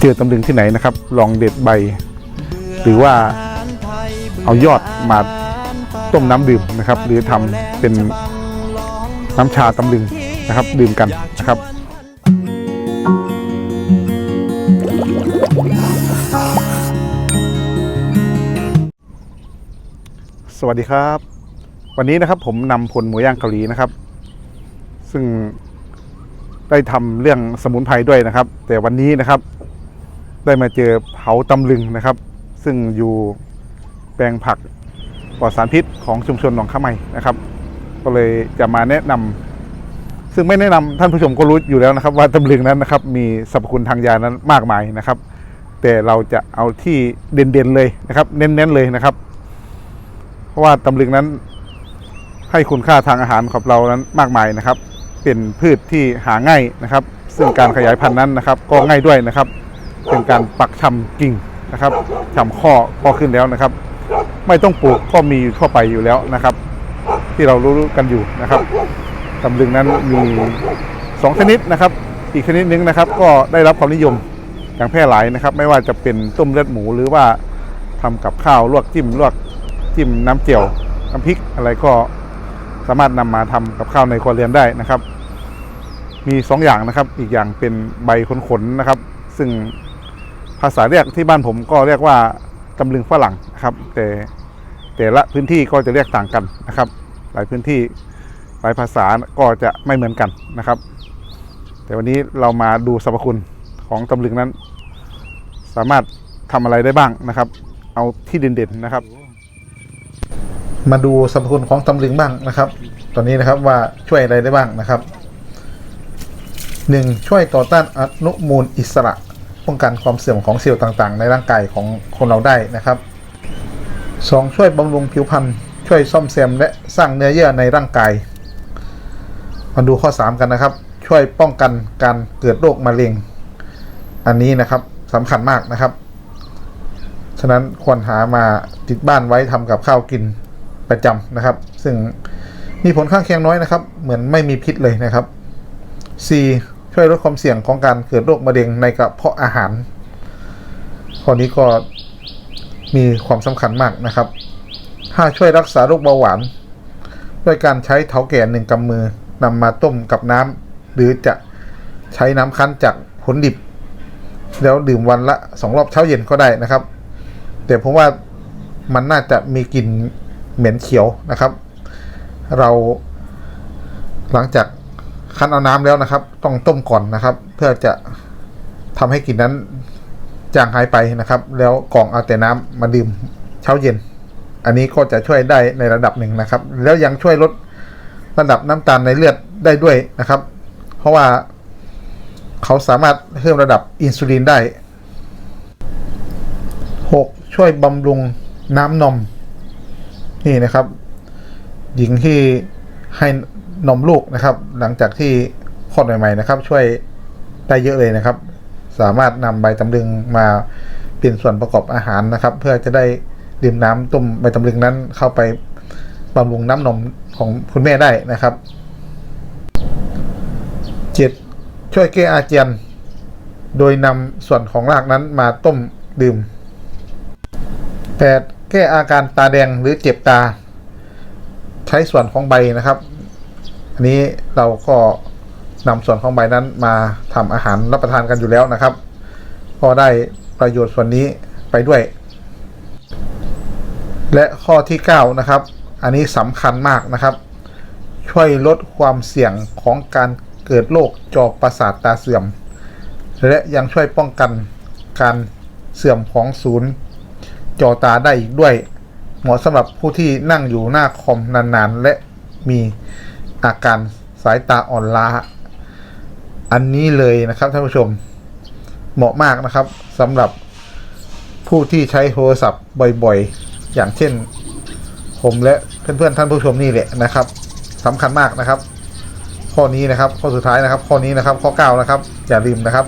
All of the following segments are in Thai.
เจอตำลึงที่ไหนนะครับ ลองเด็ดใบ หรือว่าเอายอดมาต้มน้ำดื่มนะครับ หรือทำเป็นน้ำชาตำลึงนะครับ ดื่มกันนะครับสวัสดีครับ วันนี้นะครับผมนำพลหมูย่างเกาหลีนะครับ ซึ่งได้ทำเรื่องสมุนไพรด้วยนะครับ แต่วันนี้นะครับ ได้มาเจอเผาตำลึงนะครับ ซึ่งอยู่แปลงผักปลอดสารพิษของชุมชนหนองข้าไมนะครับ ก็เลยจะมาแนะนำซึ่งไม่แนะนำท่านผู้ชมก็รู้อยู่แล้วนะครับ ว่าตำลึงนั้นนะครับ มีสรรพคุณทางยานั้นมากมายนะครับ แต่เราจะเอาที่เด่นๆเลยนะครับ เน้นๆเลยนะครับ เพราะว่าตำลึงนั้นให้คุณค่าทางอาหารของเรานั้นมากมายนะครับ เป็นพืชที่หาง่ายนะครับ ซึ่งการขยายพันธุ์นั้นนะครับ ก็ง่ายด้วยนะครับ เป็นการปักชำกิ่งนะครับชำข้อก็ขึ้นแล้วนะครับ ไม่ต้องปลูกก็มีอยู่ทั่วไปอยู่แล้วนะครับ ที่เรารู้กันอยู่นะครับตำลึงนั้นมีสองชนิดนะครับ อีกชนิดหนึ่งนะครับ ก็ได้รับความนิยมอย่างแพร่หลายนะครับ ไม่ว่าจะเป็นต้มเลือดหมูหรือว่าทำกับข้าวลวกจิ้มลวกจิ้มน้ำเจียวน้ำพริกอะไรก็สามารถนำมาทำกับข้าวในครัวเรือนได้นะครับ มีสองอย่างนะครับ อีกอย่างเป็นใบขนๆนะครับ ซึ่ง ภาษาเรียกที่บ้านผมก็เรียกว่าตำลึงฝรั่งนะครับ แต่แต่ละพื้นที่ก็จะเรียกต่างกันนะครับ หลายพื้นที่หลายภาษาก็จะไม่เหมือนกันนะครับ แต่วันนี้เรามาดูสรรพคุณของตำลึงนั้น สามารถทำอะไรได้บ้างนะครับ เอาที่เด่นๆนะครับ มาดูสรรพคุณของตำลึงบ้างนะครับ ตอนนี้นะครับว่าช่วยอะไรได้บ้างนะครับหนึ่งช่วยต่อต้านอนุมูลอิสระ ป้องกันความเสื่อมของเซลล์ต่างๆ ในร่างกายของคนเราได้นะครับสองช่วยบำรุงผิวพรรณช่วยซ่อมแซมและสร้างเนื้อเยื่อในร่างกาย มาดูข้อ 3 กันนะครับ ช่วยป้องกันการเกิดโรคมะเร็ง อันนี้นะครับสำคัญมากนะครับ ฉะนั้นควรหามาติดบ้านไว้ทำกับข้าวกินประจำนะครับ ซึ่งมีผลข้างเคียงน้อยนะครับ เหมือนไม่มีพิษเลยนะครับ 4. ช่วยลดความเสี่ยงของการเกิดโรคมะเร็งในกระเพาะอาหารข้อนี้ก็มีความสำคัญมากนะครับ 5. ช่วยรักษาโรคเบาหวาน ด้วยการใช้เถาแก่หนึ่งกำมือนำมาต้มกับน้ำหรือจะใช้น้ำคั้นจากผลดิบ แล้วดื่มวันละสองรอบเช้าเย็นก็ได้นะครับ แต่ผมว่ามันน่าจะมีกลิ่นเหม็นเขียวนะครับ เราหลังจาก คั้นเอาน้ำแล้วนะครับ ต้องต้มก่อนนะครับ เพื่อจะทำให้กลิ่นนั้นจางหายไปนะครับ แล้วกรองเอาแต่น้ำมาดื่มเช้าเย็น อันนี้ก็จะช่วยได้ในระดับหนึ่งนะครับ แล้วยังช่วยลดระดับน้ำตาลในเลือดได้ด้วยนะครับ เพราะว่าเขาสามารถเพิ่มระดับอินซูลินได้ 6. ช่วยบำรุงน้ำนม นี่นะครับ หญิงที่ให้ นมลูกนะครับ หลังจากที่คลอดใหม่ๆนะครับ ช่วยได้เยอะเลยนะครับ สามารถนำใบตำลึงมาเป็นส่วนประกอบอาหารนะครับ เพื่อจะได้ดื่มน้ำต้มใบตำลึงนั้นเข้าไปบำรุงน้ำนมของคุณแม่ได้นะครับ 7. ช่วยแก้อาเจียน โดยนำส่วนของรากนั้นมาต้มดื่ม 8. แก้อาการตาแดงหรือเจ็บตา ใช้ส่วนของใบนะครับ อันนี้เราก็นำส่วนของใบนั้นมาทำอาหารรับประทานกันอยู่แล้วนะครับ ก็ได้ประโยชน์ส่วนนี้ไปด้วย และข้อที่9นะครับ อันนี้สำคัญมากนะครับ ช่วยลดความเสี่ยงของการเกิดโรคจอประสาทตาเสื่อม และยังช่วยป้องกันการเสื่อมของศูนย์จอตาได้อีกด้วย เหมาะสำหรับผู้ที่นั่งอยู่หน้าคอมนานๆ และมี อาการสายตาอ่อนล้า อันนี้เลยนะครับท่านผู้ชมเหมาะมากนะครับสำหรับผู้ที่ใช้โทรศัพท์บ่อยๆ อย่างเช่น ผมและเพื่อนๆท่านผู้ชมนี่แหละนะครับสำคัญมากนะครับ ข้อนี้นะครับข้อสุดท้ายนะครับ ข้อนี้นะครับ ข้อเก้านะครับอย่าลืมนะครับ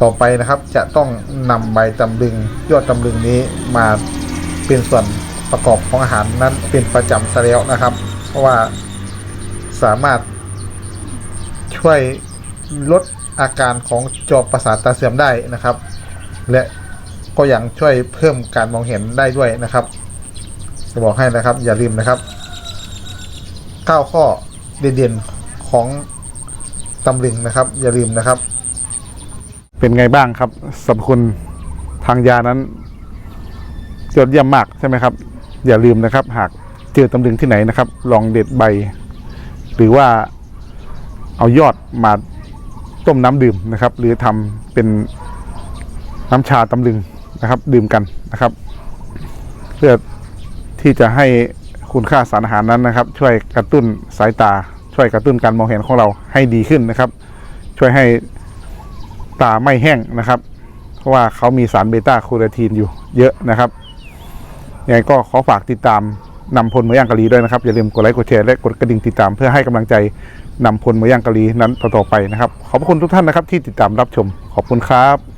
ต่อไปนะครับจะต้องนำใบตำลึงยอดตำลึงนี้มาเป็นส่วนประกอบของอาหารนั้นเป็นประจำซะแล้วนะครับ เพราะว่า สามารถช่วยลดอาการของจอประสาทตาเสื่อมได้นะครับ และก็ยังช่วยเพิ่มการมองเห็นได้ด้วยนะครับจะบอกให้นะครับ อย่าลืมนะครับ9ข้อเด่นๆของตำลึงนะครับ อย่าลืมนะครับ เป็นไงบ้างครับสรรพคุณทางยานั้นยอดเยี่ยมมากใช่ไหมครับ อย่าลืมนะครับ หากเจอตำลึงที่ไหนนะครับ ลองเด็ดใบ หรือว่าเอายอดมาต้มน้ำดื่มนะครับ หรือทำเป็นน้ำชาตำลึงนะครับ ดื่มกันนะครับ เพื่อที่จะให้คุณค่าสารอาหารนั้นนะครับ ช่วยกระตุ้นสายตา ช่วยกระตุ้นการมองเห็นของเราให้ดีขึ้นนะครับ ช่วยให้ตาไม่แห้งนะครับ เพราะว่าเขามีสารเบต้าคูเรทีนอยู่เยอะนะครับยังไงก็ขอฝากติดตาม นำพลมือย่างกะลีด้วยนะครับ อย่าลืมกดไลค์กดแชร์และกดกระดิ่งติดตามเพื่อให้กำลังใจนำพลมือย่างกะลีนั้นต่อๆไปนะครับ ขอบคุณทุกท่านนะครับที่ติดตามรับชมขอบคุณครับ